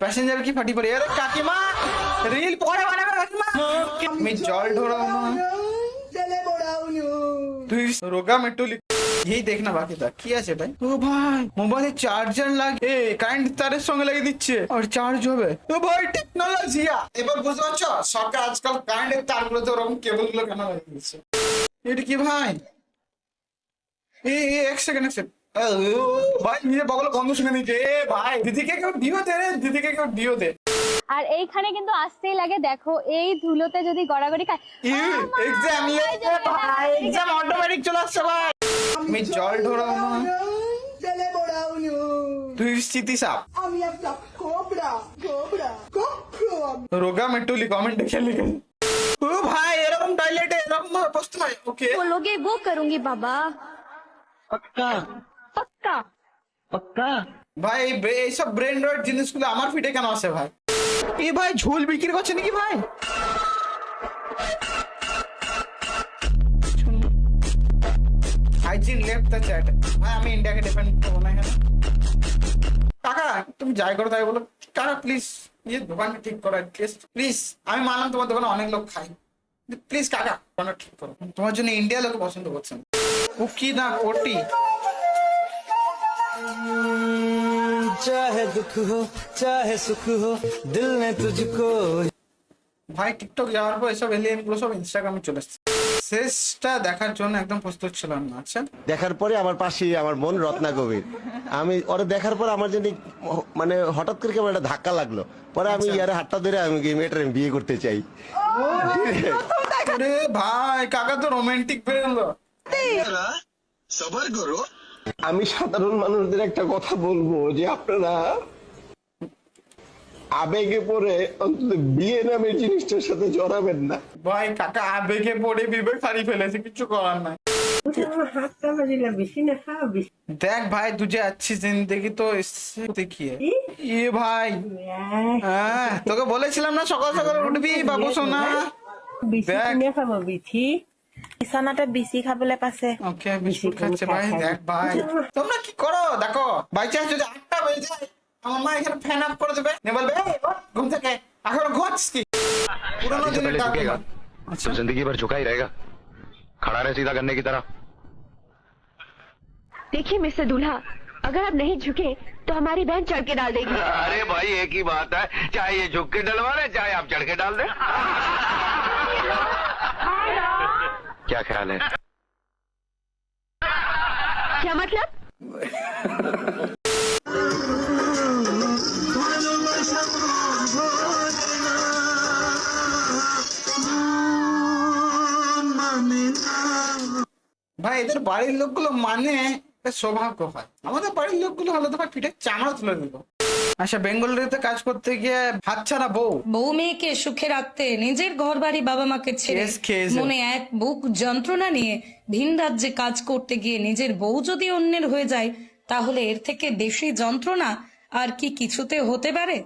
Passenger কি ফাটি পড়ে? আরে কাকিমা রিল পরে বানাবে কাকিমা। আমি জল ঢোড়াও না। তুই রোগা লিখ এই দেখ না বাকিটা কি আছে ভাই? ও ভাই। মোবাইলে চার্জার লাগে। কারেন্ট তারের সঙ্গে লাগিয়ে দিচ্ছে। আর চার্জ হবে? ও ভাই টেকনোলজি এবার বুঝতে পারছ? সরকার আজকাল কারেন্টের তারগুলোতে ওরকম কেবলগুলো কেন লাগিয়ে দিচ্ছে? এটা কি ভাই? এই, এক সেকেন্ড এক সেকেন্ড ভাই নিজে বগল বন্ধ শুনে নিচ্ছে এ ভাই দিদিকে কেউ দিও দে রে দিদিকে কেউ দিও দে আর এইখানে কিন্তু আসতেই লাগে দেখো এই ধুলোতে যদি গড়াগড়ি খায় এক্সাম ভাই এক্সাম অটোমেটিক চলে আসছে ভাই আমি জল ঢোড়াও না Dele moral তুই স্মৃতি সাপ আমি একটা কোবরা কোবরা কোবরা রোগা মেটুলি কমেন্টে খেলে গেছে ও ভাই এরকম টয়লেটে এরকম ভাবে বসতে হয় ওকে बोलोगे वो करूंगी बाबा पक्का পাক্কা পাক্কা ভাই এই সব ব্রেন রয়েড জিনিসগুলো আমার ফিটে কেন আসে ভাই? এ ভাই ঝোল বিক্রি করছে নাকি ভাই? লেফট দ্য চ্যাট ভাই আমি ইন্ডিয়াকে ডিফেন্ড না এখানে। কাকা তুমি যাই করো তাই বলো। কাকা প্লিজ নিজের দোকানটা ঠিক করো অ্যাটলিস্ট প্লিজ আমি মানলাম তোমার দোকানে অনেক লোক খাই প্লিজ কাকা ঠিক করো। তোমার জন্য ইন্ডিয়া লোক পছন্দ করছেন কুকি না ওটি। ভাই টিকটক যাওয়ার পর এসব এলিয়েনগুলো সব ইনস্টাগ্রামে চলে এসছে শেষটা দেখার জন্য একদম প্রস্তুত ছিলাম না আচ্ছা? দেখার পরে আমার পাশে আমার মন রত্না কবির আমি ওর দেখার পর আমার জন্য মানে হঠাৎ করে কেমন একটা ধাক্কা লাগল পরে আমি আচ্ছা। ইয়ারে হাতটা ধরে আমি মেয়েটার বিয়ে করতে চাই। ভাই কাকা তো রোমান্টিক বেরোলো সবার গরু আমি সাধারণ মানুষদের একটা কথা বলব যে আপনারা আবেগে পড়ে অন্তত বিয়ে নামের জিনিসটার সাথে জড়াবেন না। ভাই কাকা আবেগে পড়ে বিবেক হারি ফেলেছে কিছু করার নাই। দেখ ভাই তুঝে আচ্ছি জিন্দগি তো দেখিয়ে। এ ভাই। হ্যাঁ তোকে বলেছিলাম না সকাল সকাল উঠবি বাবু সোনা। দেখ। বিথি বিছানাতে বিচি খাবলৈ পাইছে ওকে বিস্কুট খাচ্ছে ভাই দেখ ভাই তোমরা কি করো দেখো বাই চান্স যদি আটটা বেজে যায় আমার মা এখানে ফ্যান অফ করে দেবে নে বলবে "এই, ওঠ, ঘুম থেকে এখন ঘুমাচ্ছিস কি পুরোনো দিনের पहले ডাক झुकेगा আচ্ছা तो जिंदगी भर झुका ही रहेगा खड़ा रहे सीधा करने की तरह देखिए मिस्टर दूल्हा अगर आप नहीं झुके तो हमारी बहन चढ़ के डाल देगी अरे भाई एक ही बात है चाहे ये झुक के डलवा रहे चाहे आप चढ़ के डाल दें क्या ख्याल है क्या मतलब ভাই এদের বাড়ির লোকগুলো মানে একটা সৌভাগ্য হয় আমাদের বাড়ির লোকগুলো হলে তো ভাই পিঠে চামড়া তুলে দিল আচ্ছা বেঙ্গলুরুতে কাজ করতে গিয়ে হাত ছাড়া বউ বউ মেয়েকে সুখে রাখতে নিজের ঘর বাড়ি বাবা মাকে ছেড়ে মনে এক বুক যন্ত্রণা নিয়ে ভিন রাজ্যে কাজ করতে গিয়ে নিজের বউ যদি অন্যের হয়ে যায় তাহলে এর থেকে বেশি যন্ত্রণা আর কি কিছুতে হতে পারে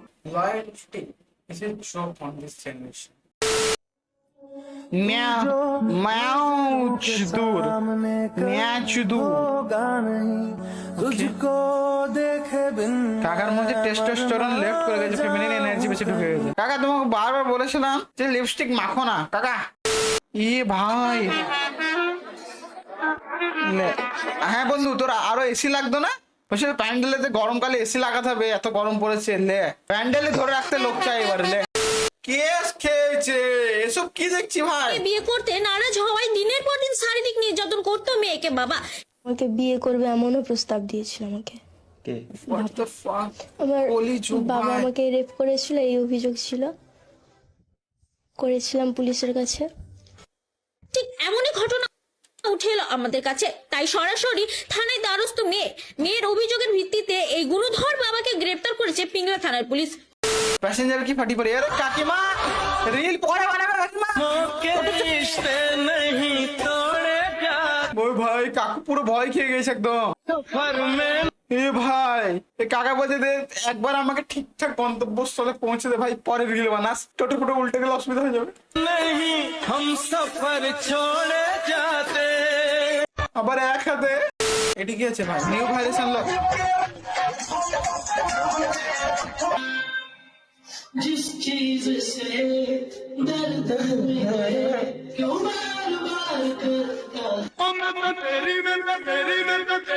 দেখে বিন কাকার মধ্যে টেস্টোস্টেরন লেফট করে গেছে ফেমিনিন এনার্জি বেশি ঢুকে গেছে। কাকা তোমাকে বারবার বলেছিলাম যে লিপস্টিক মাখো না। কাকা ই ভাই। হ্যাঁ বন্ধু তোর আরও এসি লাগতো না? বলছি প্যান্ডেলে গরমকালে এসি লাগাতে হবে এত গরম পড়েছে লে প্যান্ডেলে ধরে রাখতে লোক চাই এবার লে কেস খেয়েছে এসব কি দেখছি ভাই? বিয়ে করতে নারাজ হওয়ায় দিনের পর দিন শারীরিক নির্যাতন করতো মেয়েকে বাবা। আমাকে বিয়ে করবে এমনও প্রস্তাব দিয়েছিল আমাকে? আমার বাবা আমাকে রেপ করেছিল এই অভিযোগ ছিল। করেছিলাম পুলিশের কাছে। ঠিক এমনই ঘটনা উঠে এলো আমাদের কাছে। তাই সরাসরি থানায় দ্বারস্থ মেয়ে মেয়ের অভিযোগের ভিত্তিতে এই গুণধর বাবাকে গ্রেপ্তার করেছে পিংলা থানার পুলিশ। প্যাসেঞ্জার কি ফাটি পড়ে? আরে কাকিমা! রিল পরে বানাবে কাকিমা! ওই ভাই কাকু পুরো ভয় খেয়ে গেছে একদম। এ ভাই, এ কাকা বলছে যে একবার আমাকে ঠিকঠাক গন্তব্যস্থলে পৌঁছে দে ভাই পরে রিল বানাস। টোটো ফোটো উল্টে গেলে অসুবিধা হয়ে যাবে। আবার এক হাতে। এটি কি আছে ভাই? নিউ ভাইরাস আনলো जिस चीज से दर्द है, क्यों बार बार करता தெரியும் தெரியும் தெரியும்